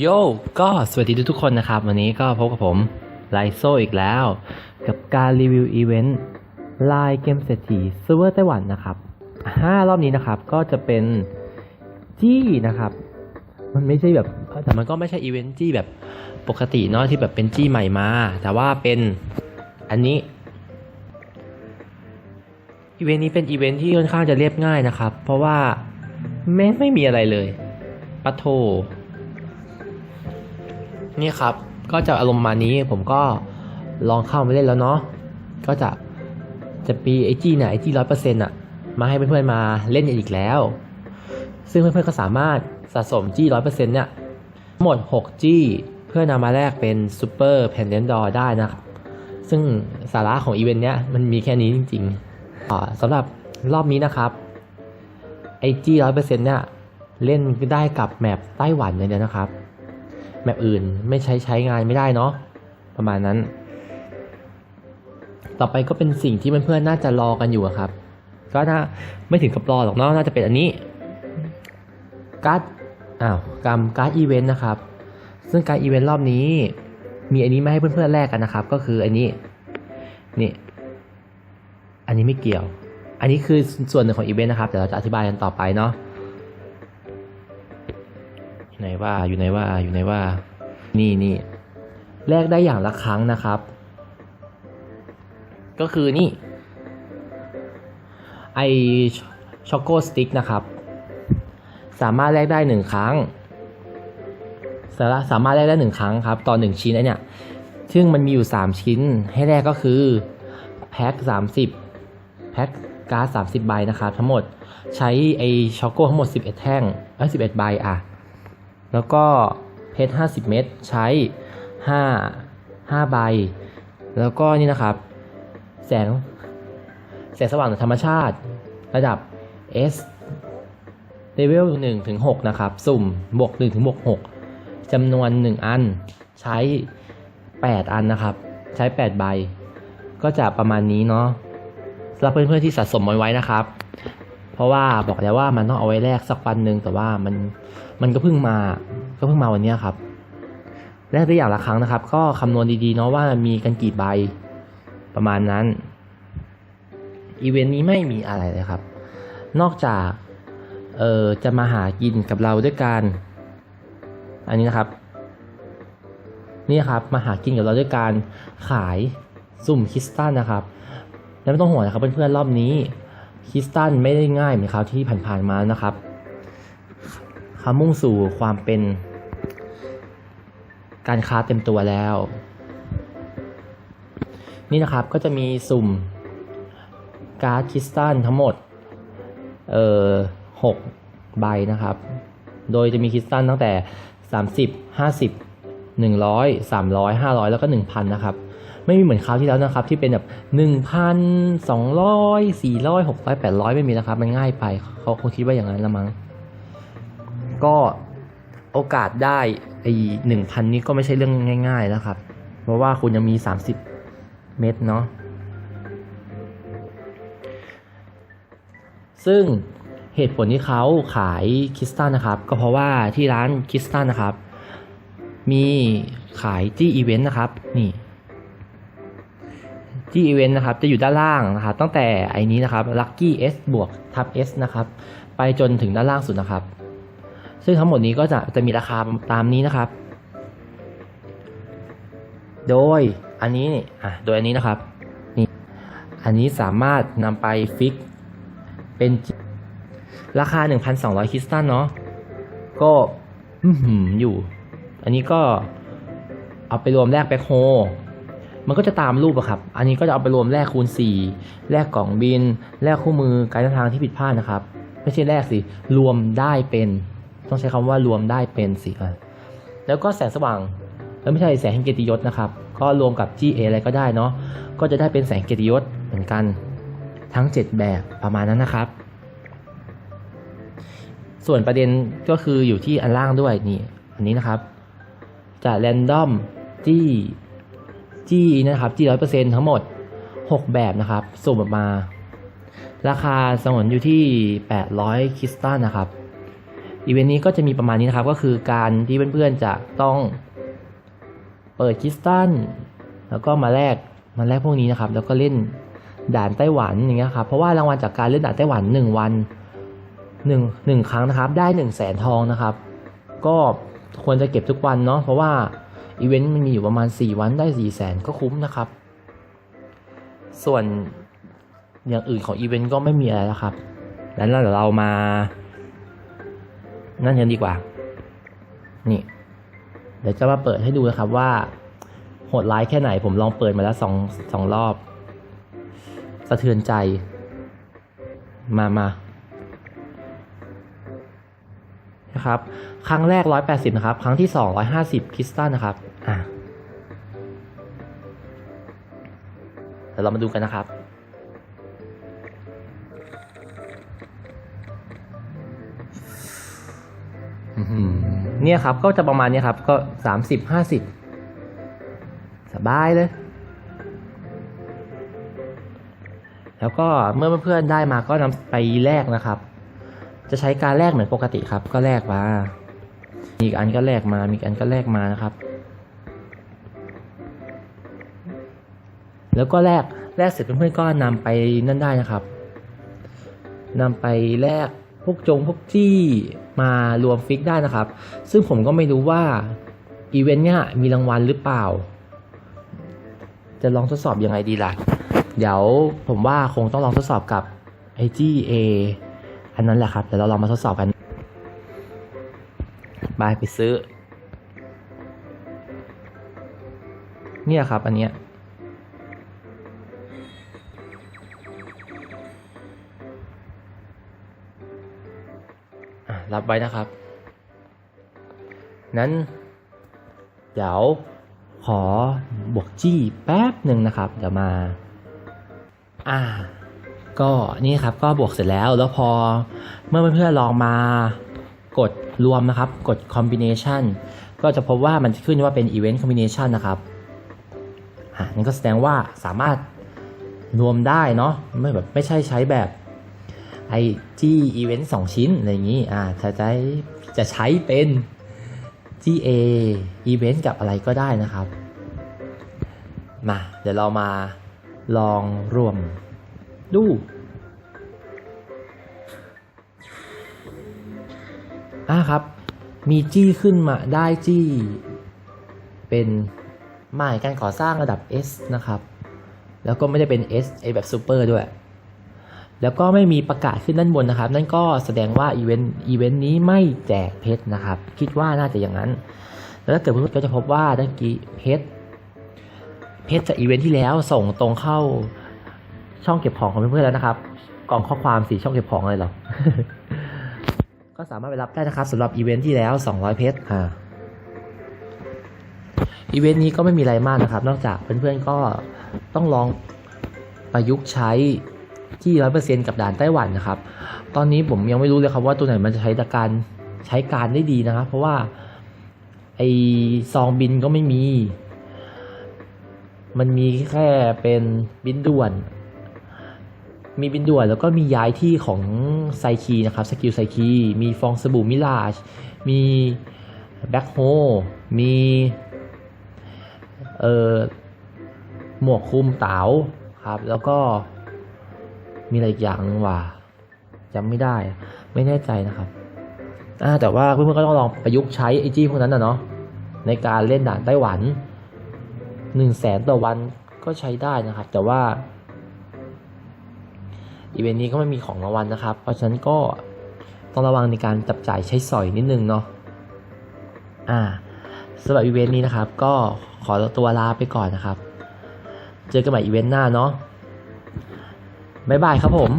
โยก็สวัสดีทุกๆคนนะครับ วันนี้ก็พบกับผมไลโซอีกแล้ว กับการรีวิวอีเวนต์ไลน์เกมเศรษฐีซิร์ฟเวอร์ไต้หวันนะครับห้ารอบนี้นะครับก็จะเป็นจี้นะครับ มันไม่ใช่แบบแต่มันก็ไม่ใช่อีเวนต์จี้แบบปกติเนาะที่แบบเป็นจี้ใหม่มา แต่ว่าเป็นอันนี้อีเวนต์นี้เป็นอีเวนต์ที่ค่อนข้างจะเรียบง่ายนะครับ เพราะว่าไม่ไม่มีอะไรเลยปะโท นี่ครับ ก็จะอารมณ์มานี้ผมก็ลองเข้ามาเล่นแล้วเนาะก็จะจะปีไอจีเนี่ยไอจีร้อยเปอร์เซ็นต์อะมาให้เพื่อนๆมาเล่นอีกแล้ว ซึ่งเพื่อนๆก็สามารถสะสมจีร้อยเปอร์เซ็นต์เนี่ยหมด6จีเพื่อนำมาแลกเป็นซูเปอร์แพนเดนดอได้นะครับ ซึ่งสาระของอีเวนต์เนี้ยมันมีแค่นี้จริงๆอสำหรับรอบนี้นะครับไอจีร้อยเปอร์เซ็นต์เนี่ยเล่นได้กับแมปไต้หวันเลยนะครับ แมปอื่น ไม่ใช้ใช้งานไม่ได้เนาะประมาณนั้น ต่อไปก็เป็นสิ่งที่เพื่อนๆน่าจะรอกันอยู่ครับ ก็น่าไม่ถึงกับรอหรอกเนาะน่าจะเป็นอันนี้การ์ดอ้าวกรรมการ์ดอีเวนต์นะครับ ซึ่งการอีเวนต์รอบนี้ มีอันนี้มาให้เพื่อนๆแลกกันนะครับ ก็คืออันนี้นี่อันนี้ไม่เกี่ยว อันนี้คือส่วนหนึ่งของอีเวนต์นะครับเดี๋ยวเราจะอธิบายกันต่อไปเนาะ อยู่ไหนว่าอยู่ไหนว่าอยู่ไหนว่า นี่นี่แลกได้อย่างละครั้งนะครับ ก็คือนี่ ไอช็อกโกสติ๊กนะครับ สามารถแลกได้หนึ่งครั้งสาระสามารถแลกได้หนึ่งครั้งครับ ต่อหนึ่งชิ้นไอเนี่ย ซึ่งมันมีอยู่สามชิ้นให้แลกก็คือแพ็คสามสิบแพ็คการ์ดสามสิบใบนะครับทั้งหมดใช้ไอช็อกโกทั้งหมดสิบเอ็ดแท่งเอ้ยสิบเอ็ดใบอะ แล้วก็เพชร50 เม็ดใช้ 5 5 ใบ แล้วก็นี่นะครับ แสง แสงสว่างจากธรรมชาติ ระดับ S เลเวล1ถึง6นะครับ สุ่มบวก1ถึงบวก6จำนวน 1 อัน ใช้ 8 อันนะครับ ใช้ 8 ใบ ก็จะประมาณนี้เนาะสำหรับเพื่อนๆที่สะสมไว้ไว้นะครับ เพราะว่าบอกแล้วว่ามันต้องเอาไว้แลกสักวันหนึ่งแต่ว่ามันมันก็เพิ่งมาก็เพิ่งมาวันนี้ครับแลกได้อย่างละครั้งนะครับ ก็คำนวณดีๆเนาะว่ามีกันกี่ใบประมาณนั้นอีเวนต์นี้ไม่มีอะไรเลยครับ นอกจากเอ่อจะมาหากินกับเราด้วยกัน อันนี้นะครับ นี่ครับมาหากินกับเราด้วยการขายสุ่มคริสตัลนะครับ แล้วไม่ต้องห่วงนะครับเพื่อนๆรอบนี้ คิสตัลไม่ได้ง่ายเหมือนคราวที่ผ่านๆมานะครับเขามุ่งสู่ความเป็น การค้าเต็มตัวแล้ว นี่นะครับก็จะมีสุ่มการ์ดคิสตัลทั้งหมด เอ่อหกใบนะครับ โดยจะมีคิสตัลตั้งแต่ 30 50 100 300 500 แล้วก็ 1,000 นะครับ ไม่มีเหมือนคราวที่แล้วนะครับ ที่เป็นแบบ1,000 200 400 600 800ไม่มีนะครับ มันง่ายไป เขาคงคิดว่าอย่างนั้นละมั้ง ก็โอกาสได้ไอ้หนึ่งพันนี้ก็ไม่ใช่เรื่องง่ายๆนะครับ เพราะว่าคุณยังมี30เม็ดเนาะซึ่งเหตุผลที่เขาขายคริสตัลนะครับ ก็เพราะว่าที่ร้านคริสตัลนะครับ มีขายจี้อีเวนต์นะครับ นี่ จี้อีเวนต์นะครับจะอยู่ด้านล่างนะครับตั้งแต่ไอ้นี้นะครับ Lucky S บวกทับ S นะครับไปจนถึงด้านล่างสุดนะครับ ซึ่งทั้งหมดนี้ก็จะจะมีราคาตามนี้นะครับ โดยอันนี้นี่อะโดยอันนี้นะครับนี่อันนี้สามารถนำไปฟิกเป็นราคา 1,200 คริสตัลเนาะก็อื้อหืออยู่ อันนี้ก็เอาไปรวมแลกแบ็คโฮ มันก็จะตามรูปอะครับ อันนี้ก็จะเอาไปรวมแลกคูณ 4 แลกกล่องบิน แลกคู่มือการเดินทางที่ผิดพลาดนะครับ ไม่ใช่แลกสิ รวมได้เป็น ต้องใช้คำว่ารวมได้เป็นสิแล้วก็แสงสว่างแล้วไม่ใช่แสงแห่งเกียรติยศนะครับ ก็รวมกับ GA อะไรก็ได้เนาะ ก็จะได้เป็นแสงเกียรติยศเหมือนกัน ทั้ง 7 แบบประมาณนั้นนะครับ ส่วนประเด็นก็คืออยู่ที่อันล่างด้วยนี่ อันนี้นะครับ จะแรนดอมจี้ จี้นะครับจี้ร้อยเปอร์เซ็นต์ทั้งหมด 6 แบบนะครับ สุ่มออกมา ราคาสงวนอยู่ที่ 800 คริสตัลนะครับอีเวนต์นี้ก็จะมีประมาณนี้นะครับ ก็คือการที่เพื่อนๆจะต้องเปิดคริสตัลแล้วก็มาแลกมาแลกพวกนี้นะครับ แล้วก็เล่นด่านไต้หวันอย่างเงี้ยครับเพราะว่ารางวัลจากการเล่นด่านไต้หวันหนึ่งวันหนึ่งหนึ่งครั้งนะครับ ได้หนึ่งแสนทองนะครับ ก็ควรจะเก็บทุกวันเนาะเพราะว่า อีเวนต์มันมีอยู่ประมาณ 4 วันได้4ี่แสนก็คุ้มนะครับ ส่วนอย่างอื่นของอีเวนต์ก็ไม่มีอะไรแล้วครับแล้วเดี๋ยวเรามา นั่นกันดีกว่า นี่ เดี๋ยวจะมาเปิดให้ดูนะครับว่า โหดร้ายแค่ไหนผมลองเปิดมาแล้วสองสองรอบ สะเทือนใจ มามานะครับ ครั้งแรก 180 นะครับ ครั้งที่ 2 150 คริสตัลนะครับ อะเดี๋ยวเรามาดูกันนะครับ เนี่ยครับก็จะประมาณนี้ครับ ก็30 50สบายเลย แล้วก็เมื่อเพื่อนๆได้มาก็นำไปแลกนะครับ จะใช้การแลกเหมือนปกติครับ ก็แลกมา มีกันก็แลกมา มีกอันก็แลกมานะครับ แล้วก็แลกแลกเสร็จเพื่อนๆก็นำไปนั่นได้นะครับนำไปแลกพวกจงพวกจี้มารวมฟิกได้นะครับ ซึ่งผมก็ไม่รู้ว่าอีเวนต์เนี้ยมีรางวัลหรือเปล่า จะลองทดสอบยังไงดีล่ะ เดี๋ยวผมว่าคงต้องลองทดสอบกับ IGA อันนั้นแหละครับเดี๋ยวเราลองมาทดสอบกันบายไปซื้อ เนี่ยครับ อันเนี้ย รับไว้นะครับ นั้น เดี๋ยวขอบวกจี้แป๊บหนึ่งนะครับ เดี๋ยวมา อ่า ก็นี่ครับก็บวกเสร็จแล้วแล้วพอเมื่อเพื่อนๆลองมากดรวมนะครับ กด combination ก็จะพบว่ามันจะขึ้นว่าเป็น event combination นะครับอ่านั่นก็แสดงว่าสามารถรวมได้เนาะไม่แบบไม่ใช่ใช้แบบ ไอที่ event 2ชิ้นอะไรอย่างนี้อ่าจะใช้จะใช้เป็น GA event กับอะไรก็ได้นะครับ มาเดี๋ยวเรามาลองรวมดูอะครับ มีจี้ขึ้นมาได้จี้ เป็นหมายการก่อสร้างระดับ S นะครับ แล้วก็ไม่ได้เป็น S ไอแบบซูเปอร์ด้วย แล้วก็ไม่มีประกาศขึ้นด้านบนนะครับ นั่นก็แสดงว่าอีเวนต์อีเวนต์นี้ไม่แจกเพชรนะครับ คิดว่าน่าจะอย่างนั้น แล้วถ้าเกิดเพื่อนๆก็จะพบว่าดังกี้เพชรเพชรจากอีเวนต์ที่แล้วส่งตรงเข้าช่องเก็บของของเพื่อนๆแล้วนะครับ กล่องข้อความสีช่องเก็บของเลยหรอก็สามารถไปรับได้นะครับสำหรับอีเวนท์ที่แล้ว 200 เพชรอ่าอีเวนต์นี้ก็ไม่มีอะไรมากนะครับ นอกจากเพื่อนๆก็ต้องลองประยุกต์ใช้ ที่ร้อยเปอร์เซ็นต์กับด่านไต้หวันนะครับ ตอนนี้ผมยังไม่รู้เลยครับว่าตัวไหนมันจะใช้การใช้การได้ดีนะครับ เพราะว่าไอซองบินก็ไม่มี มันมีแค่เป็นบินด่วน มีบินด่วนแล้วก็มีย้ายที่ของไซคีนะครับสกิลไซคีมีฟองสบู่มิลาช มีแบ็คโฮมีเอ่อหมวกคลุมเต๋าครับ แล้วก็ มีอะไรอีกอย่างหนึงว่าจำไม่ได้ ไม่แน่ใจนะครับอ่าแต่ว่าเพื่อนๆก็ต้องลองประยุกต์ใช้ไอจี้พวกนั้นนะเนาะในการเล่นด่านไต้หวันหนึ่งแสนต่อวันก็ใช้ได้นะครับ แต่ว่าอีเวนต์นี้ก็ไม่มีของรางวัลนะครับ เพราะฉะนั้นก็ต้องระวังในการจับจ่ายใช้สอยนิดนึงเนาะอ่าสำหรับอีเวนต์นี้นะครับ ก็ขอตัวลาไปก่อนนะครับ เจอกันใหม่อีเวนต์หน้าเนาะ บ๊ายบายครับผม